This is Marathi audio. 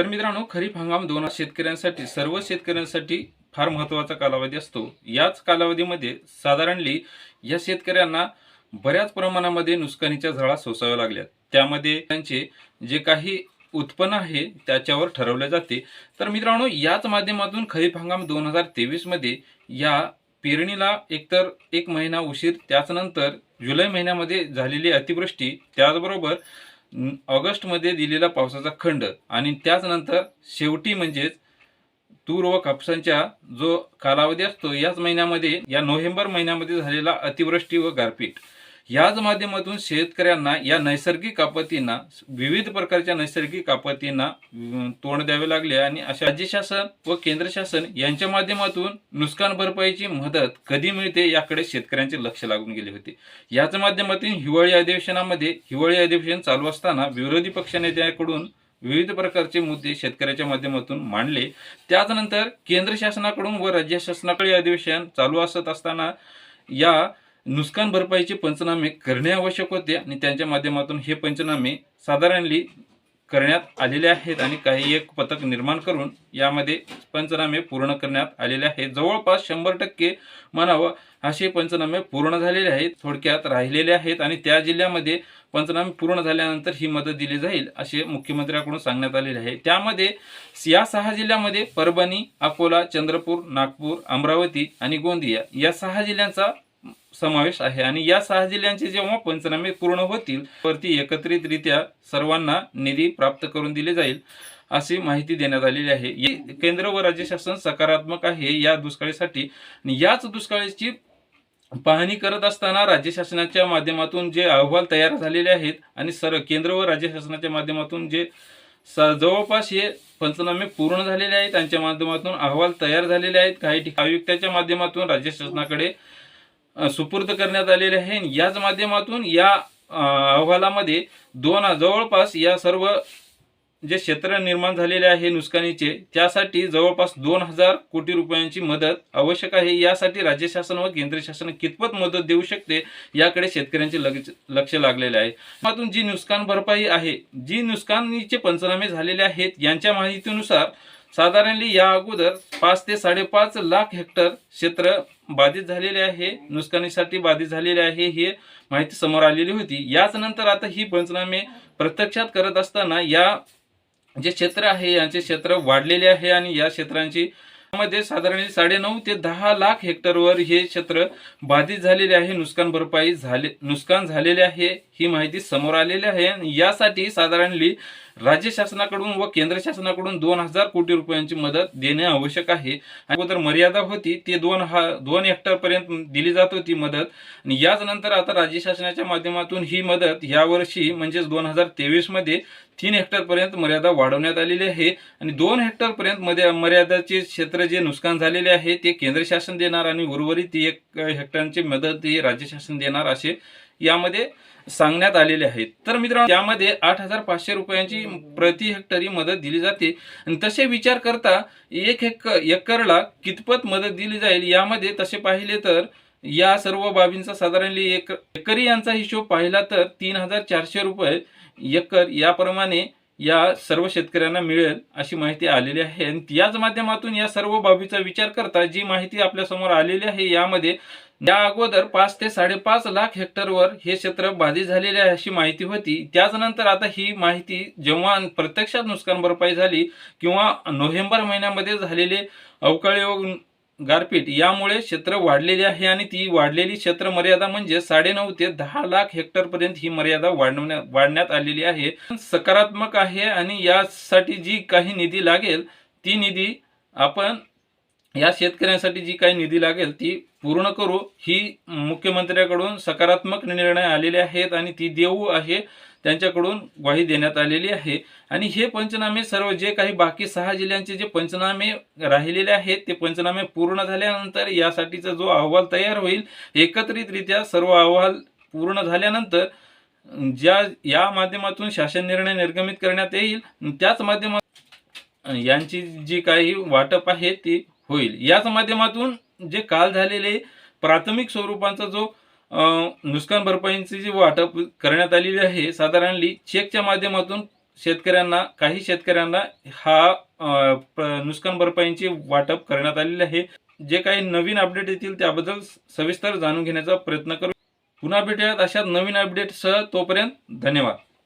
तर मित्रांनो खरीप हंगाम दोन शेतकऱ्यांसाठी सर्व शेतकऱ्यांसाठी फार महत्त्वाचा कालावधी असतो. याच कालावधीमध्ये साधारणली या शेतकऱ्यांना बऱ्याच प्रमाणामध्ये नुकसानीच्या झळा सोसाव्या लागल्या त्यामध्ये त्यांचे जे काही उत्पन्न आहे त्याच्यावर ठरवले जाते. तर मित्रांनो याच माध्यमातून खरीप हंगाम दोन हजार तेवीसमध्ये या पेरणीला एकतर एक महिना उशीर त्याचनंतर जुलै महिन्यामध्ये झालेली अतिवृष्टी त्याचबरोबर ऑगस्टमध्ये दिलेला पावसाचा खंड आणि त्याचनंतर शेवटी म्हणजेच तूर व कापसांच्या जो कालावधी असतो याच महिन्यामध्ये या नोव्हेंबर महिन्यामध्ये झालेला अतिवृष्टी व गारपीट. याच माध्यमातून शेतकऱ्यांना या नैसर्गिक आपत्तींना विविध प्रकारच्या नैसर्गिक आपत्तींना तोंड द्यावे लागले आणि अशा राज्य शासन व केंद्र शासन यांच्या माध्यमातून नुकसान भरपाईची मदत कधी मिळते याकडे शेतकऱ्यांचे लक्ष लागून गेले होते. याच माध्यमातून हिवाळी अधिवेशनामध्ये हिवाळी अधिवेशन चालू असताना विरोधी पक्षनेत्याकडून विविध प्रकारचे मुद्दे शेतकऱ्याच्या माध्यमातून मांडले. त्याचनंतर केंद्र शासनाकडून व राज्य शासनाकडे अधिवेशन चालू असत असताना या नुकसान भरपाईचे पंचनामे करणे आवश्यक होते आणि त्यांच्या माध्यमातून हे पंचनामे साधारणली करण्यात आलेले आहेत आणि काही एक पथक निर्माण करून यामध्ये पंचनामे पूर्ण करण्यात आलेले आहेत. जवळपास शंभर टक्के म्हणावं असे पंचनामे पूर्ण झालेले आहेत थोडक्यात राहिलेले आहेत आणि त्या जिल्ह्यामध्ये पंचनामे पूर्ण झाल्यानंतर ही मदत दिली जाईल असे मुख्यमंत्र्यांकडून सांगण्यात आलेले आहे. त्यामध्ये या सहा जिल्ह्यामध्ये परभणी अकोला चंद्रपूर नागपूर अमरावती आणि गोंदिया या सहा जिल्ह्यांचा समावेश आहे. आणि या सहा जिल्ह्यांचे जेव्हा पंचनामे पूर्ण होतील वरती एकत्रितरित्या सर्वांना निधी प्राप्त करून दिले जाईल अशी माहिती देण्यात आलेली आहे. ये- केंद्र व राज्य शासन सकारात्मक आहे या दुष्काळीसाठी. आणि याच दुष्काळाची पाहणी करत असताना राज्य शासनाच्या माध्यमातून जे अहवाल तयार झालेले आहेत आणि सर केंद्र व राज्य शासनाच्या माध्यमातून जे स- जवळपास हे पंचनामे पूर्ण झालेले आहेत त्यांच्या माध्यमातून अहवाल तयार झालेले आहेत. काही ठिकाणी आयुक्ताच्या माध्यमातून राज्य शासनाकडे सुपूर्द करण्यात आलेले आहे. याच माध्यमातून या अहवालामध्ये दोन जवळपास या सर्व जे क्षेत्र निर्माण झालेले आहे नुकसानीचे त्यासाठी जवळपास दोन हजार कोटी रुपयांची मदत आवश्यक आहे. यासाठी राज्य शासन व केंद्र शासन कितपत मदत देऊ शकते याकडे शेतकऱ्यांचे लक्ष लक्ष लागलेले आहे. जी नुकसान भरपाई आहे जी नुकसानीचे पंचनामे झालेले आहेत यांच्या माहितीनुसार साधारणली या अगोदर पाच ते साडेपाच लाख हेक्टर क्षेत्र बाधित झालेले आहे नुकसानीसाठी बाधित झालेले आहे हे माहिती समोर आलेली होती. याच नंतर आता ही पंचनामे प्रत्यक्षात करत असताना या जे क्षेत्र आहे यांचे क्षेत्र वाढलेले आहे आणि या क्षेत्रांची मध्ये साधारण साडेनऊ ते दहा लाख हेक्टरवर हे क्षेत्र बाधित झालेले आहे नुकसान भरपाई झाले नुकसान झालेले आहे. ही माहिती समोर आलेली आहे. आणि यासाठी साधारणली राज्य शासनाकडून व केंद्र शासनाकडून दोन हजार कोटी रुपयांची मदत देणे आवश्यक आहे. अगोदर मर्यादा होती ती दोन हा दोन हेक्टर पर्यंत दिली जात होती मदत. आणि याच नंतर आता राज्य शासनाच्या माध्यमातून ही मदत यावर्षी म्हणजेच दोन हजार तेवीसमध्ये तीन हेक्टर पर्यंत मर्यादा वाढवण्यात आलेली आहे. आणि दोन हेक्टर पर्यंत मध्ये मर्यादाचे क्षेत्र जे नुकसान झालेले आहे ते केंद्र शासन देणार आणि उर्वरित एक हेक्टरची मदत ही राज्य शासन देणार असे यामध्ये सांगण्यात आलेले आहेत. तर मित्रांनो त्यामध्ये आठ हजार पाचशे रुपयांची प्रति हेक्टरी मदत दिली जाते. आणि तसे विचार करता एक हेक एकरला कितपत मदत दिली जाईल यामध्ये तसे पाहिले तर या सर्व बाबींचा साधारण एक एकरी यांचा हिशोब पाहिला तर तीन हजार चारशे रुपये एकर. याप्रमाणे या सर्व शेतकऱ्यांना मिळेल अशी माहिती आलेली आहे. आणि याच माध्यमातून या सर्व बाबीचा विचार करता जी माहिती आपल्यासमोर आलेली आहे यामध्ये या अगोदर पाच ते साडेपाच लाख हेक्टरवर हे क्षेत्र बाधित झालेले आहे अशी माहिती होती. त्याचनंतर आता ही माहिती जेव्हा प्रत्यक्षात नुकसान भरपाई झाली किंवा नोव्हेंबर महिन्यामध्ये झालेले अवकाळी गारपीट. यामुळे क्षेत्र वाढलेली आहे आणि ती वाढलेली क्षेत्र मर्यादा म्हणजे साडेनऊ ते दहा लाख हेक्टर पर्यंत ही मर्यादा वाढवण्यात वाढण्यात आलेली आहे. सकारात्मक आहे आणि यासाठी जी काही निधी लागेल ती निधी आपण या शेतकऱ्यांसाठी जी काही निधी लागेल ती पूर्ण करू ही मुख्यमंत्र्याकडून सकारात्मक निर्णय आलेले आहेत आणि ती देऊ आहे त्यांच्याकडून ग्वाही देण्यात आलेली आहे. आणि हे पंचनामे सर्व जे काही बाकी सहा जिल्ह्यांचे जे पंचनामे राहिलेले आहेत ते पंचनामे पूर्ण झाल्यानंतर यासाठीचा जो अहवाल तयार होईल एकत्रितरित्या सर्व अहवाल पूर्ण झाल्यानंतर ज्या या माध्यमातून शासन निर्णय निर्गमित करण्यात येईल त्याच माध्यमात यांची जी काही वाटप आहे ती होईल. याच माध्यमातून जे काल झालेले प्राथमिक स्वरूपाचा जो नुकसान भरपाईची जी वाटप करण्यात आलेली आहे साधारणली चेकच्या माध्यमातून शेतकऱ्यांना काही शेतकऱ्यांना हा नुकसान भरपाईची वाटप करण्यात आलेले आहे. जे काही नवीन अपडेट येतील त्याबद्दल सविस्तर जाणून घेण्याचा प्रयत्न करू. पुन्हा भेटूयात अशा नवीन अपडेटसह. तोपर्यंत धन्यवाद.